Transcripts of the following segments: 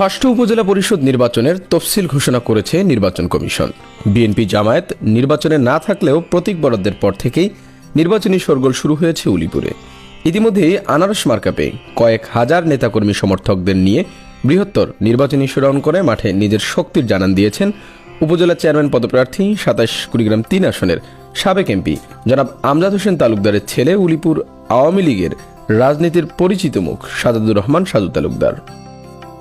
ষষ্ঠ উপজেলা পরিষদ নির্বাচনের তফসিল ঘোষণা করেছে নির্বাচন কমিশন। বিএনপি জামায়াত নির্বাচনে না থাকলেও প্রতীক বরাদ্দের পর থেকেই নির্বাচনী সরগোল শুরু হয়েছে উলিপুরে। ইতিমধ্যেই আনারস মার্কা পেয়ে কয়েক হাজার নেতাকর্মী সমর্থকদের নিয়ে বৃহত্তর নির্বাচনী শোডাউন করে মাঠে নিজের শক্তির জানান দিয়েছেন উপজেলা চেয়ারম্যান পদপ্রার্থী সাতাশ কুড়িগ্রাম তিন আসনের সাবেক এমপি জনাব আমজাদ হোসেন তালুকদারের ছেলে উলিপুর আওয়ামী লীগের রাজনীতির পরিচিত মুখ সাজাদুর রহমান সাজু তালুকদার।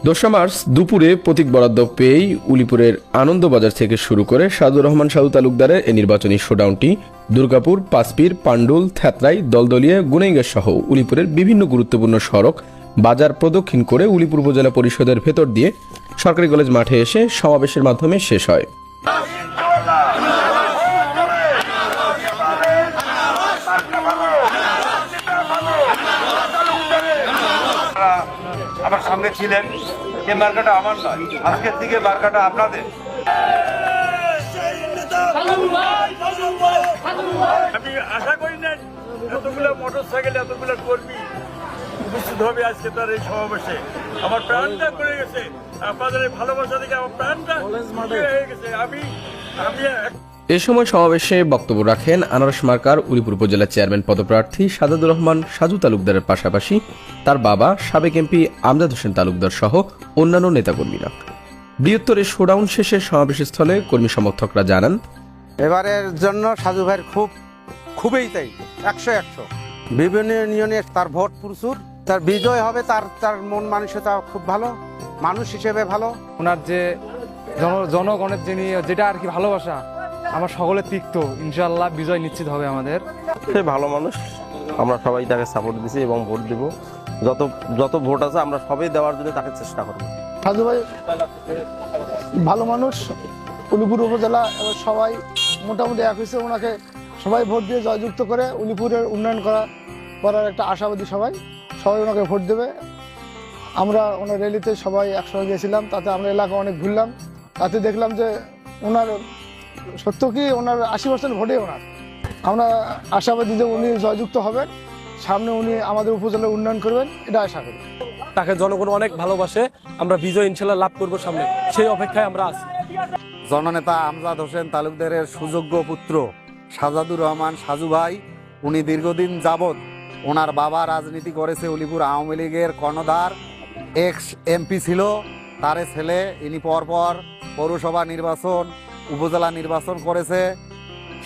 দোসরা মার্চ দুপুরে প্রতীক বরাদ্দ পেয়েই উলিপুরের আনন্দবাজার থেকে শুরু করে সাদুর রহমান সাধু তালুকদারের এই নির্বাচনী শোডাউনটি দুর্গাপুর, পাঁচপির, পাণ্ডুল থ্যাতরাই দলদলিয়া গুনাইগাঁ সহ উলিপুরের বিভিন্ন গুরুত্বপূর্ণ সড়ক বাজার প্রদক্ষিণ করে উলিপুর উপজেলা পরিষদের ভেতর দিয়ে সরকারি কলেজ মাঠে এসে সমাবেশের মাধ্যমে শেষ হয়। আমার সঙ্গে ছিলেন এই মার্কাটা আমার নয় আজকের দিকে মার্কাটা আপনাদের। আমি আশা করি না এতগুলো মোটর সাইকেল এতগুলো কর্মী উপস্থিত হবে আজকে তার এই সমাবেশে। আমার প্রাণটা করে গেছে। আপনাদের এই ভালোবাসা থেকে আমার প্রাণটা হয়ে গেছে। আমি আমি এ সময় সমাবেশে বক্তব্য রাখেন আনারস মার্কার উলিপুর উপজেলা চেয়ারম্যান পদপ্রার্থী সাজাদুর রহমান সাজু তালুকদারের পাশাপাশি তার বাবা সাবেক এমপি আমজাদ হোসেন তালুকদার সহ অন্যান্য নেতাকর্মীরা। বৃহত্তর এই শোডাউন শেষে সমাবেশস্থলে কর্মী সমর্থকরা জানান এবারের জন্য সাজু ভাইয়ের খুব খুবই তাই একশো একশো। বিভিন্ন ইউনিয়নে তার ভোট প্রচুর তার বিজয় হবে তার তার মন মানসিকতা খুব ভালো মানুষ হিসেবে ভালো। ওনার যে জনগণের যিনি যেটা আর কি ভালোবাসা আমার সকলে তিক্ত। ইনশাল্লাহ বিজয় নিশ্চিত হবে আমাদের। সে ভালো মানুষ। আমরা সবাই তাকে সাপোর্ট দিছি এবং ভোট দিব। যত যত ভোট আছে আমরা সবাই দেওয়ার জন্য তাকে চেষ্টা করব। সাধু ভাই ভালো মানুষ উলিপুর উপজেলা এবার সবাই মোটামুটি এক হয়েছে। ওনাকে সবাই ভোট দিয়ে জয়যুক্ত করে উলিপুরের উন্নয়ন করা করার একটা আশাবাদী সবাই। সবাই ওনাকে ভোট দেবে। আমরা ওনার র্যালিতে সবাই একসঙ্গে গেছিলাম। তাতে আমরা এলাকা অনেক ঘুরলাম। তাতে দেখলাম যে ওনার সত্য কি ওনার আশি পার্সেন্ট ভোটে ওনার? আমরা আশাবাদী যে উনি জয়যুক্ত হবেন সামনে উনি আমাদের উপজেলার উন্নয়ন করবেন এটা আশা করি। তাকে জনগণ অনেক ভালোবাসে আমরা বিজয় ইনশাল্লাহ লাভ করব সামনে। সেই অপেক্ষায় আমরা আছি। জননেতা আমজাদ হোসেন তালুকদারের সুযোগ্য পুত্র সাজাদুর রহমান সাজু ভাই উনি দীর্ঘদিন যাবৎ ওনার বাবা রাজনীতি করেছে উলিপুর আওয়ামী লীগের কর্ণধার এক্স এমপি ছিল তারে ছেলে ইনি পরপর পৌরসভা নির্বাচন উপজেলা নির্বাচন করেছে।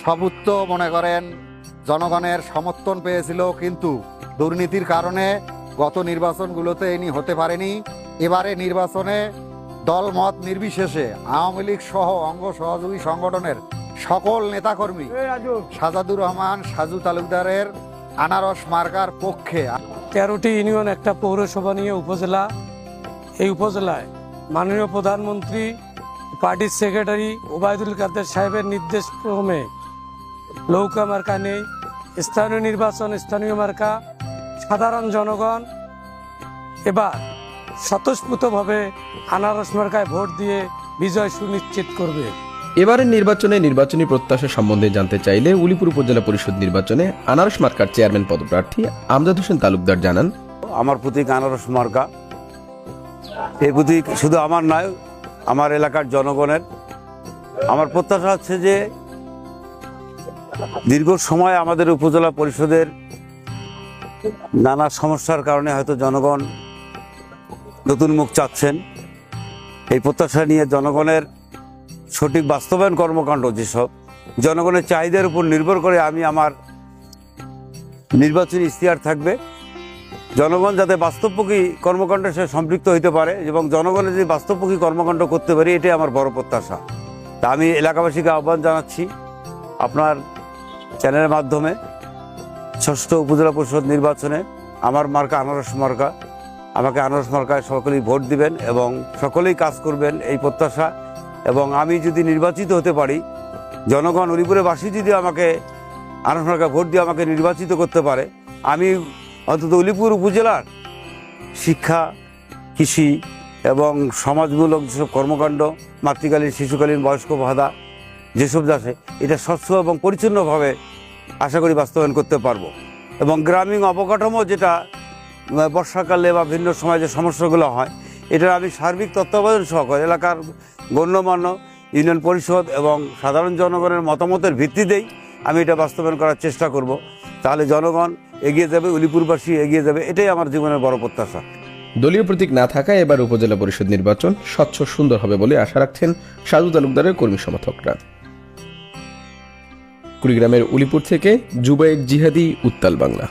সবুত্ত মনে করেন জনগণের সমর্থন পেয়েছিল কিন্তু দুর্নীতির কারণে গত নির্বাচনগুলোতে ইনি হতে পারেনি। এবারে নির্বাচনে দলমত নির্বিশেষে আওয়ামী লীগ সহ অঙ্গ সহযোগী সংগঠনের সকল নেতাকর্মী সাজাদুর রহমান সাজু তালুকদারের আনারস মার্কার পক্ষে তেরোটি ইউনিয়ন একটা পৌরসভা নিয়ে উপজেলা। এই উপজেলায় মাননীয় প্রধানমন্ত্রী পার্টির সেক্রেটারি ওবায়দুল কাদের সাহেবের নির্দেশ ক্রমে লৌকা মার্কা নেই স্থানীয় নির্বাচন স্থানীয় মার্কা সাধারণ জনগণ। এবার স্বতঃস্ফূর্তভাবে আনারস মার্কায় ভোট দিয়ে বিজয় সুনিশ্চিত করবে। এবারের নির্বাচনে নির্বাচনী প্রত্যাশা সম্বন্ধে জানতে চাইলে উলিপুর উপজেলা পরিষদ নির্বাচনে আনারস মার্কার চেয়ারম্যান পদপ্রার্থী আমজাদ হোসেন তালুকদার জানান আমার প্রতীক আনারস মার্কা। এই প্রতীক শুধু আমার নয় আমার এলাকার জনগণের। আমার প্রত্যাশা হচ্ছে যে দীর্ঘ সময় আমাদের উপজেলা পরিষদের নানা সমস্যার কারণে হয়তো জনগণ নতুন মুখ চাচ্ছেন। এই প্রত্যাশা নিয়ে জনগণের সঠিক বাস্তবায়ন কর্মকাণ্ড যেসব, জনগণের চাহিদার উপর নির্ভর করে আমি আমার নির্বাচনী ইশতেহার থাকবে। জনগণ যাতে বাস্তবমুখী কর্মকাণ্ডের সাথে সম্পৃক্ত হইতে পারে এবং জনগণের যদি বাস্তবমুখী কর্মকাণ্ড করতে পারি, এটাই আমার বড় প্রত্যাশা। তা আমি এলাকাবাসীকে আহ্বান জানাচ্ছি আপনার চ্যানেলের মাধ্যমে ষষ্ঠ উপজেলা পরিষদ নির্বাচনে আমার মার্কা আনারস মার্কা, আমাকে আনারস মার্কায় সকলেই ভোট দিবেন এবং সকলেই কাজ করবেন এই প্রত্যাশা। এবং আমি যদি নির্বাচিত হতে পারি, জনগণ উলিপুরেবাসী যদি আমাকে আনারস মার্কা ভোট দিয়ে আমাকে নির্বাচিত করতে পারে, আমি অন্তত উলিপুর উপজেলার শিক্ষা, কৃষি এবং সমাজমূলক যেসব কর্মকাণ্ড, মাতৃকালীন, শিশুকালীন, বয়স্ক ভাতা যেসব আছে, এটা স্বচ্ছ এবং পরিচ্ছন্নভাবে আশা করি বাস্তবায়ন করতে পারব। এবং গ্রামীণ অবকাঠামো যেটা বর্ষাকালে বা ভিন্ন সময় যে সমস্যাগুলো হয়, এটার আমি সার্বিক তত্ত্বাবধান সহকারে এলাকার গণ্যমান্য ইউনিয়ন পরিষদ এবং সাধারণ জনগণের মতামতের ভিত্তিতেই আমি এটা বাস্তবায়ন করার চেষ্টা করব। তাহলে জনগণ এগিয়ে যাবে, উলিপুরবাসী এগিয়ে যাবে, এটাই আমার জীবনের বড় প্রত্যাশা। দলীয় প্রতীক না থাকায় এবার উপজেলা পরিষদ নির্বাচন স্বচ্ছ সুন্দর হবে বলে আশা রাখছেন সাজু তালুকদারের কর্মী সমর্থকরা। কুড়িগ্রামের উলিপুর থেকে জুবাইর জিহাদি উত্তাল বাংলা।